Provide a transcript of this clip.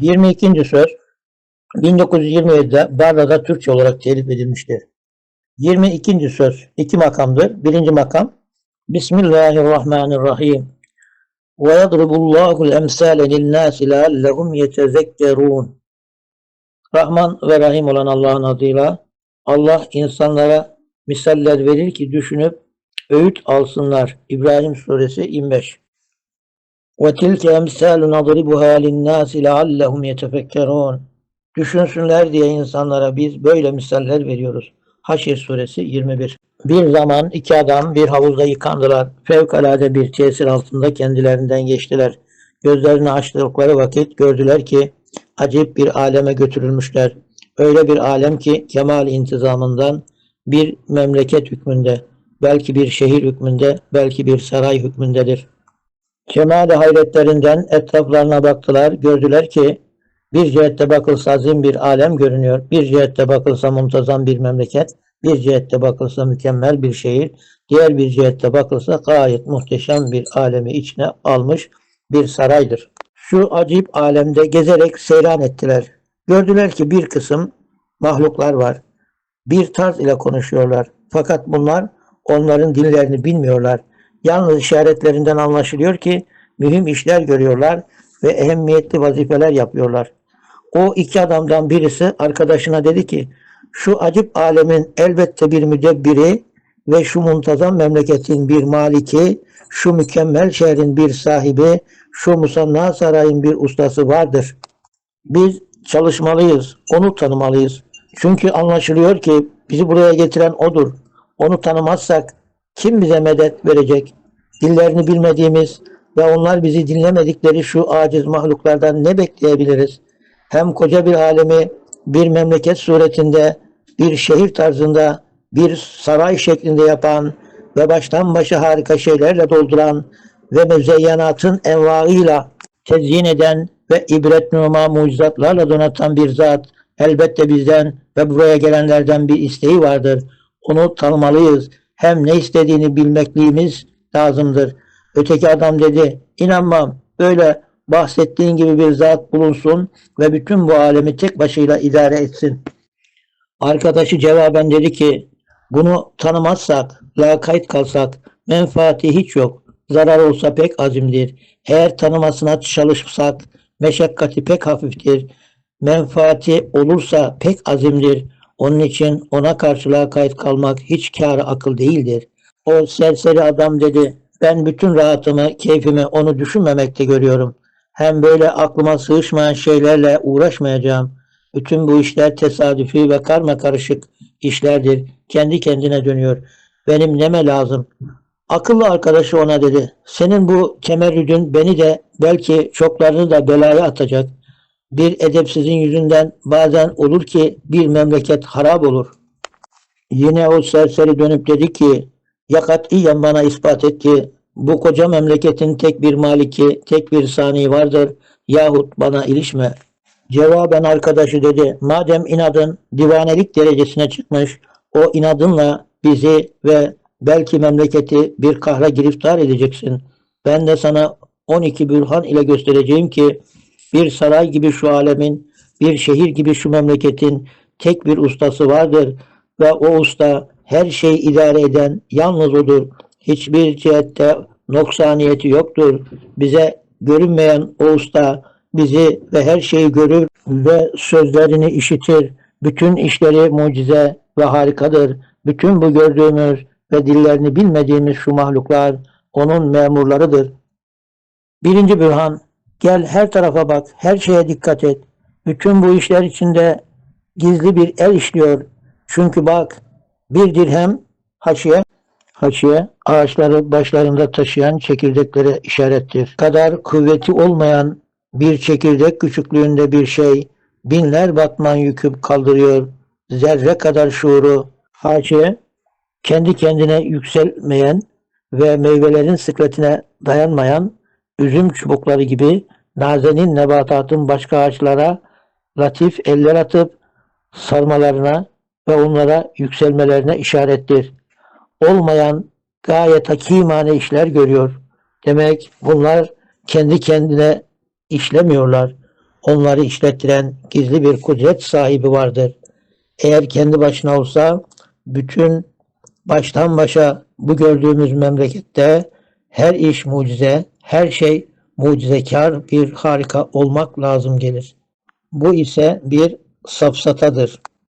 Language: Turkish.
22. söz 1927'de Barla'da Türkçe olarak telif edilmiştir. 22. söz iki makamdır. Birinci makam Bismillahirrahmanirrahim. Ve yadribullahul emsale linnâsi leallehum yetezekkerûn. Rahman ve Rahim olan Allah'ın adıyla Allah insanlara misaller verir ki düşünüp öğüt alsınlar. İbrahim suresi 25. Tilke emsalun adribuha linnâsi leallehum yetefekkerûn. Düşünsünler diye insanlara biz böyle misaller veriyoruz. Haşr suresi 21. Bir zaman iki adam bir havuzda yıkandılar. Fevkalade bir tesir altında kendilerinden geçtiler. Gözlerini açtıkları vakit gördüler ki acayip bir aleme götürülmüşler. Öyle bir alem ki kemal intizamından bir memleket hükmünde, belki bir şehir hükmünde, belki bir saray hükmündedir. Kemal hayretlerinden etraflarına baktılar, gördüler ki bir cihette bakılsa azim bir alem görünüyor, bir cihette bakılsa muntazam bir memleket, bir cihette bakılsa mükemmel bir şehir, diğer bir cihette bakılsa gayet muhteşem bir alemi içine almış bir saraydır. Şu acayip alemde gezerek seyran ettiler. Gördüler ki bir kısım mahluklar var. Bir tarz ile konuşuyorlar. Fakat bunlar onların dillerini bilmiyorlar. Yalnız işaretlerinden anlaşılıyor ki mühim işler görüyorlar ve ehemmiyetli vazifeler yapıyorlar. O iki adamdan birisi arkadaşına dedi ki şu acip alemin elbette bir müdebbiri ve şu muntazam memleketin bir maliki, şu mükemmel şehrin bir sahibi, şu musanna sarayın bir ustası vardır. Biz çalışmalıyız, onu tanımalıyız. Çünkü anlaşılıyor ki bizi buraya getiren odur. Onu tanımazsak kim bize medet verecek? Dillerini bilmediğimiz ve onlar bizi dinlemedikleri şu aciz mahluklardan ne bekleyebiliriz? Hem koca bir alemi bir memleket suretinde, bir şehir tarzında, bir saray şeklinde yapan ve baştan başa harika şeylerle dolduran ve müzeyyenatın envaıyla tezyin eden ve ibret numa mucizatlarla donatan bir zat elbette bizden ve buraya gelenlerden bir isteği vardır. Onu tanımalıyız. Hem ne istediğini bilmekliğimiz lazımdır. Öteki adam dedi, inanmam, böyle bahsettiğin gibi bir zat bulunsun ve bütün bu alemi tek başıyla idare etsin. Arkadaşı cevaben dedi ki, bunu tanımazsak, lakayt kalsak, menfaati hiç yok. Zarar olsa pek azimdir. Eğer tanımasına çalışsak, meşakkati pek hafiftir. Menfaati olursa pek azimdir. Onun için ona karşı lakayt kalmak hiç kârı akıl değildir. O serseri adam dedi, ben bütün rahatımı, keyfimi onu düşünmemekte görüyorum. Hem böyle aklıma sığışmayan şeylerle uğraşmayacağım. Bütün bu işler tesadüfi ve karma karışık işlerdir. Kendi kendine dönüyor. Benim neme lazım? Akıllı arkadaşı ona dedi. Senin bu temerrüdün beni de belki çoklarını da belaya atacak. Bir edepsizin yüzünden bazen olur ki bir memleket harap olur. Yine o serseri dönüp dedi ki ya katiyen bana ispat et ki bu koca memleketin tek bir maliki, tek bir sani vardır yahut bana ilişme. Cevaben arkadaşı dedi, madem inadın divanelik derecesine çıkmış, o inadınla bizi ve belki memleketi bir kahra giriftar edeceksin. Ben de sana 12 bürhan ile göstereceğim ki bir saray gibi şu alemin, bir şehir gibi şu memleketin tek bir ustası vardır ve o usta her şeyi idare eden yalnız odur. Hiçbir cihette noksaniyeti yoktur. Bize görünmeyen o usta bizi ve her şeyi görür ve sözlerini işitir. Bütün işleri mucize ve harikadır. Bütün bu gördüğümüz ve dillerini bilmediğimiz şu mahluklar onun memurlarıdır. Birinci bürhan, gel her tarafa bak, her şeye dikkat et. Bütün bu işler içinde gizli bir el işliyor. Çünkü bak, bir dirhem haşiye, haşiye ağaçları başlarında taşıyan çekirdeklere işarettir. Kadar kuvveti olmayan bir çekirdek küçüklüğünde bir şey binler batman yüküp kaldırıyor. Zerre kadar şuuru haşiye kendi kendine yükselmeyen ve meyvelerin sıkletine dayanmayan üzüm çubukları gibi nazenin nebatatın başka ağaçlara latif eller atıp sarmalarına ve onlara yükselmelerine işarettir. Olmayan gayet hakimane işler görüyor. Demek bunlar kendi kendine işlemiyorlar. onları işlettiren gizli bir kudret sahibi vardır. Eğer kendi başına olsa bütün baştan başa bu gördüğümüz memlekette her iş mucize, her şey mucizekar bir harika olmak lazım gelir. Bu ise bir safsatadır.